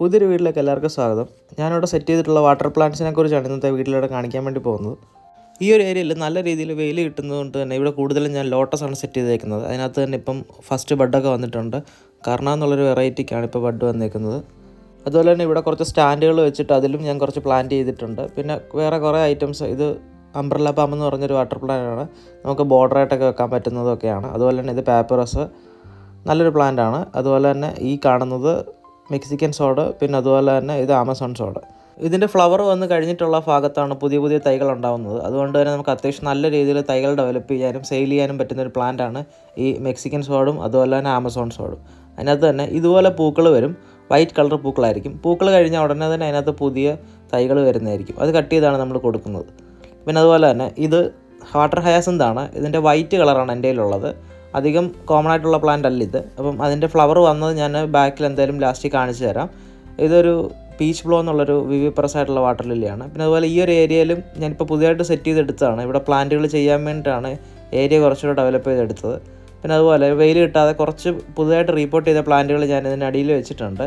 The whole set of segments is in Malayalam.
പുതിയൊരു വീട്ടിലേക്ക് എല്ലാവർക്കും സ്വാഗതം. ഞാനിവിടെ സെറ്റ് ചെയ്തിട്ടുള്ള വാട്ടർ പ്ലാന്റ്സിനെ കുറിച്ചാണ് ഇന്നത്തെ വീട്ടിലൂടെ കാണിക്കാൻ വേണ്ടി പോകുന്നത്. ഈ ഒരു ഏരിയയിൽ നല്ല രീതിയിൽ വെയിൽ കിട്ടുന്നതുകൊണ്ട് തന്നെ ഇവിടെ കൂടുതലും ഞാൻ ലോട്ടസാണ് സെറ്റ് ചെയ്തേക്കുന്നത്. അതിനകത്ത് തന്നെ ഇപ്പം ഫസ്റ്റ് ബഡൊക്കെ വന്നിട്ടുണ്ട്. കർണ എന്നുള്ളൊരു വെറൈറ്റിക്കാണ് ഇപ്പോൾ ബഡ് വന്നേക്കുന്നത്. അതുപോലെ തന്നെ ഇവിടെ കുറച്ച് സ്റ്റാൻഡുകൾ വെച്ചിട്ട് അതിലും ഞാൻ കുറച്ച് പ്ലാന്റ് ചെയ്തിട്ടുണ്ട്. പിന്നെ വേറെ കുറേ ഐറ്റംസ് ഇത് അംബ്രല്ല പാമ്പ് എന്ന് പറഞ്ഞൊരു വാട്ടർ പ്ലാന്റ് ആണ്. നമുക്ക് ബോർഡറായിട്ടൊക്കെ വെക്കാൻ പറ്റുന്നതൊക്കെയാണ്. അതുപോലെ തന്നെ ഇത് പേപ്പറസ് നല്ലൊരു പ്ലാന്റ് ആണ്. അതുപോലെ തന്നെ ഈ കാണുന്നത് മെക്സിക്കൻ സോഡ് പിന്നെ അതുപോലെ തന്നെ ഇത് ആമസോൺ സോഡ്. ഇതിന്റെ ഫ്ലവർ വന്ന് കഴിഞ്ഞിട്ടുള്ള ഭാഗത്താണ് പുതിയ പുതിയ തൈകൾ ഉണ്ടാകുന്നത് അതുകൊണ്ട് തന്നെ നമുക്ക് അത്യാവശ്യം നല്ല രീതിയിൽ തൈകൾ ഡെവലപ്പ് ചെയ്യാനും സെയിൽ ചെയ്യാനും പറ്റുന്ന ഒരു പ്ലാന്റാണ് ഈ മെക്സിക്കൻ സോഡും അതുപോലെ തന്നെ ആമസോൺ സോഡും. അതിനകത്ത് തന്നെ ഇതുപോലെ പൂക്കൾ വരും. വൈറ്റ് കളർ പൂക്കളായിരിക്കും. പൂക്കൾ കഴിഞ്ഞാൽ ഉടനെ തന്നെ അതിനകത്ത് പുതിയ തൈകൾ വരുന്നതായിരിക്കും. അത് കട്ട് ചെയ്താണ് നമ്മൾ കൊടുക്കുന്നത്. പിന്നെ അതുപോലെ തന്നെ ഇത് വാട്ടർ ഹയാസിന്താണ് ഇതിന്റെ വൈറ്റ് കളറാണ് എന്റെ കയ്യിലുള്ളത്. അധികം കോമൺ ആയിട്ടുള്ള പ്ലാന്റ് അല്ല ഇത്. അപ്പം അതിന്റെ ഫ്ലവർ വന്നത് ഞാൻ ബാക്കിൽ എന്തായാലും ലാസ്റ്റ് കാണിച്ചു തരാം. ഇതൊരു പീച്ച് ബ്ലോ എന്നുള്ളൊരു വിവിപ്രസ് ആയിട്ടുള്ള വാട്ടർ ലില്ലിയാണ് പിന്നെ അതുപോലെ ഈ ഒരു ഏരിയയിലും ഞാനിപ്പോൾ പുതിയതായിട്ട് സെറ്റ് ചെയ്തെടുത്തതാണ്. ഇവിടെ പ്ലാന്റുകൾ ചെയ്യാൻ വേണ്ടിയിട്ടാണ് ഏരിയ കുറച്ചുകൂടെ ഡെവലപ്പ് ചെയ്തെടുത്തത്. പിന്നെ അതുപോലെ വെയിൽ കിട്ടാതെ കുറച്ച് പുതുതായിട്ട് റീപ്പോർട്ട് ചെയ്ത പ്ലാന്റുകൾ ഞാൻ ഇതിന്റെ അടിയിൽ വെച്ചിട്ടുണ്ട്.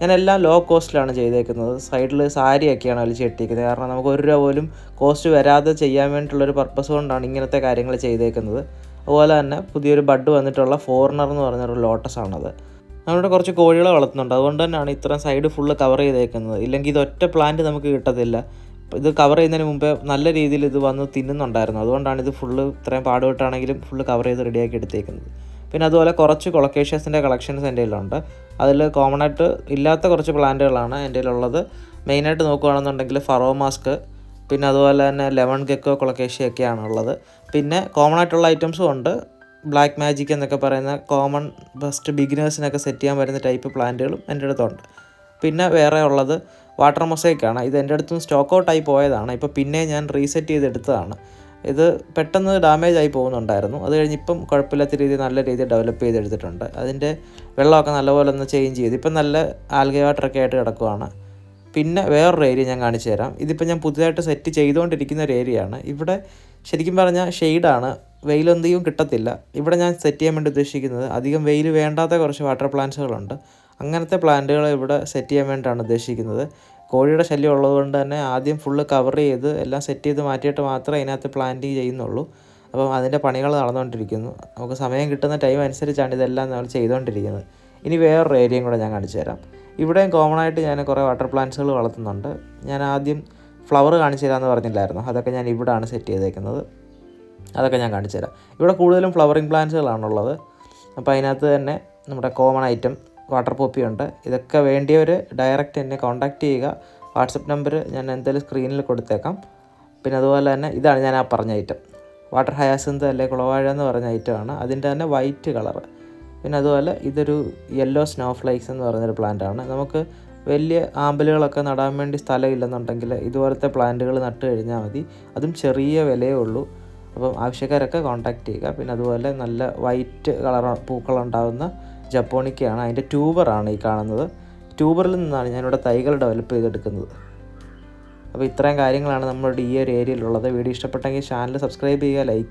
ഞാൻ എല്ലാം ലോ കോസ്റ്റിലാണ് ചെയ്തേക്കുന്നത്. സൈഡിൽ സാരിയൊക്കെയാണ് വലിച്ച് കെട്ടിയിരിക്കുന്നത് കാരണം നമുക്ക് ഒരു രൂപ പോലും കോസ്റ്റ് വരാതെ ചെയ്യാൻ വേണ്ടിയിട്ടുള്ളൊരു പർപ്പസ് കൊണ്ടാണ് ഇങ്ങനത്തെ കാര്യങ്ങൾ ചെയ്തേക്കുന്നത്. അതുപോലെ തന്നെ പുതിയൊരു ബഡ് വന്നിട്ടുള്ള ഫോറിനർ എന്ന് പറഞ്ഞൊരു ലോട്ടസ് ആണത്. നമ്മളിവിടെ കുറച്ച് കോഴികളെ വളർത്തുന്നുണ്ട്. അതുകൊണ്ട് തന്നെയാണ് ഇത്രയും സൈഡ് ഫുള്ള് കവർ ചെയ്തേക്കുന്നത്. ഇല്ലെങ്കിൽ ഇതൊറ്റ പ്ലാന്റ് നമുക്ക് കിട്ടത്തില്ല. ഇത് കവർ ചെയ്യുന്നതിന് മുമ്പേ നല്ല രീതിയിൽ ഇത് വന്ന് തിന്നുന്നുണ്ടായിരുന്നു. അതുകൊണ്ടാണ് ഇത് ഫുള്ള് ഇത്രയും പാടുപെട്ടാണെങ്കിലും ഫുള്ള് കവർ ചെയ്ത് റെഡിയാക്കി എടുത്തേക്കുന്നത്. പിന്നെ അതുപോലെ കുറച്ച് കൊളക്കേഷ്യസിന്റെ കളക്ഷൻസ് എന്റെ കയ്യിലുണ്ട്. അതിൽ കോമൺ ആയിട്ട് ഇല്ലാത്ത കുറച്ച് പ്ലാന്റുകളാണ് എന്റെ കയ്യിലുള്ളത്. മെയിനായിട്ട് നോക്കുകയാണെന്നുണ്ടെങ്കിൽ ഫറോ മാസ്ക് പിന്നെ അതുപോലെ തന്നെ ലെമൺ ഗെക്കോ കൊളക്കേഷ്യ ഒക്കെയാണ് ഉള്ളത് പിന്നെ കോമൺ ആയിട്ടുള്ള ഐറ്റംസും ഉണ്ട്. ബ്ലാക്ക് മാജിക് എന്നൊക്കെ പറയുന്ന കോമൺ ഫസ്റ്റ് ബിഗിനേഴ്സിനൊക്കെ സെറ്റ് ചെയ്യാൻ വരുന്ന ടൈപ്പ് പ്ലാന്റുകളും എന്റെ അടുത്തുണ്ട്. പിന്നെ വേറെ ഉള്ളത് വാട്ടർ മൊസൈക്കാണ് ഇത് എന്റെ അടുത്തും സ്റ്റോക്ക് ഔട്ടായി പോയതാണ്. ഇപ്പോൾ പിന്നെ ഞാൻ റീസെറ്റ് ചെയ്തെടുത്തതാണ്. ഇത് പെട്ടെന്ന് ഡാമേജ് ആയി പോകുന്നുണ്ടായിരുന്നു. അത് കഴിഞ്ഞ് ഇപ്പം കുഴപ്പമില്ലാത്ത രീതിയിൽ നല്ല രീതിയിൽ ഡെവലപ്പ് ചെയ്തെടുത്തിട്ടുണ്ട്. അതിന്റെ വെള്ളമൊക്കെ നല്ലപോലെ ഒന്ന് ചേഞ്ച് ചെയ്ത്. ഇപ്പം നല്ല ആൽഗ വാട്ടറൊക്കെ ആയിട്ട് കിടക്കുവാണ്. പിന്നെ വേറൊരു ഏരിയ ഞാൻ കാണിച്ചു തരാം. ഇതിപ്പോൾ ഞാൻ പുതിയതായിട്ട് സെറ്റ് ചെയ്തുകൊണ്ടിരിക്കുന്ന ഒരു ഏരിയയാണ് ഇവിടെ ശരിക്കും പറഞ്ഞാൽ ഷെയ്ഡാണ് വെയിലൊന്നും കിട്ടത്തില്ല. ഇവിടെ ഞാൻ സെറ്റ് ചെയ്യാൻ വേണ്ടി ഉദ്ദേശിക്കുന്നത് അധികം വെയിൽ വേണ്ടാത്ത കുറച്ച് വാട്ടർ പ്ലാന്റ്സുകളുണ്ട് അങ്ങനത്തെ പ്ലാന്റുകൾ ഇവിടെ സെറ്റ് ചെയ്യാൻ വേണ്ടിയിട്ടാണ് ഉദ്ദേശിക്കുന്നത്. കോഴിയുടെ ശല്യം ഉള്ളതുകൊണ്ട് തന്നെ ആദ്യം ഫുള്ള് കവർ ചെയ്ത് എല്ലാം സെറ്റ് ചെയ്ത് മാറ്റിയിട്ട് മാത്രമേ അതിനകത്ത് പ്ലാന്റിങ് ചെയ്യുന്നുള്ളൂ. അപ്പം അതിന്റെ പണികൾ നടന്നുകൊണ്ടിരിക്കുന്നു. നമുക്ക് സമയം കിട്ടുന്ന ടൈം അനുസരിച്ചാണ് ഇതെല്ലാം നമ്മൾ ചെയ്തുകൊണ്ടിരിക്കുന്നത്. ഇനി വേറൊരു ഏരിയയും കൂടെ ഞാൻ കാണിച്ചു തരാം. ഇവിടെയും കോമൺ ആയിട്ട് ഞാൻ കുറേ വാട്ടർ പ്ലാന്റ്സുകൾ വളർത്തുന്നുണ്ട്. ഞാൻ ആദ്യം ഫ്ലവർ കാണിച്ചു തരാമെന്ന് പറഞ്ഞില്ലായിരുന്നു? അതൊക്കെ ഞാൻ ഇവിടെയാണ് സെറ്റ് ചെയ്തേക്കുന്നത്. അതൊക്കെ ഞാൻ കാണിച്ചു തരാം. ഇവിടെ കൂടുതലും ഫ്ലവറിങ് പ്ലാന്റ്സുകളാണുള്ളത് അപ്പോൾ അതിനകത്ത് തന്നെ നമ്മുടെ കോമൺ ഐറ്റം വാട്ടർ പോപ്പി ഉണ്ട്. ഇതൊക്കെ വേണ്ടിയവർ ഡയറക്റ്റ് എന്നെ കോൺടാക്റ്റ് ചെയ്യുക. വാട്സപ്പ് നമ്പർ ഞാൻ എന്തായാലും സ്ക്രീനിൽ കൊടുത്തേക്കാം. പിന്നെ അതുപോലെ തന്നെ ഇതാണ് ഞാൻ ആ പറഞ്ഞ ഐറ്റം വാട്ടർ ഹയാസിന്ത് അല്ലെ കുളവാഴ എന്ന് പറഞ്ഞ ഐറ്റമാണ് അതിന്റെ തന്നെ വൈറ്റ് കളറ് പിന്നെ അതുപോലെ ഇതൊരു യെല്ലോ സ്നോ ഫ്ലൈക്സ് എന്ന് പറയുന്നൊരു പ്ലാന്റ് ആണ്. നമുക്ക് വലിയ ആമ്പലുകളൊക്കെ നടാൻ വേണ്ടി സ്ഥലമില്ലെന്നുണ്ടെങ്കിൽ ഇതുപോലത്തെ പ്ലാന്റുകൾ നട്ട് കഴിഞ്ഞാൽ മതി. അതും ചെറിയ വിലയേ ഉള്ളൂ. അപ്പം ആവശ്യക്കാരൊക്കെ കോൺടാക്റ്റ് ചെയ്യുക. പിന്നെ അതുപോലെ നല്ല വൈറ്റ് കളർ പൂക്കളുണ്ടാകുന്ന ജപ്പോണിക്കയാണ് അതിന്റെ ട്യൂബറാണ് ഈ കാണുന്നത്. ട്യൂബറിൽ നിന്നാണ് ഞാനിവിടെ തൈകൾ ഡെവലപ്പ് ചെയ്തെടുക്കുന്നത്. അപ്പോൾ ഇത്രയും കാര്യങ്ങളാണ് നമ്മുടെ ഈ ഒരു ഏരിയയിലുള്ളത് വീഡിയോ ഇഷ്ടപ്പെട്ടെങ്കിൽ ചാനൽ സബ്സ്ക്രൈബ് ചെയ്യുക ലൈക്ക്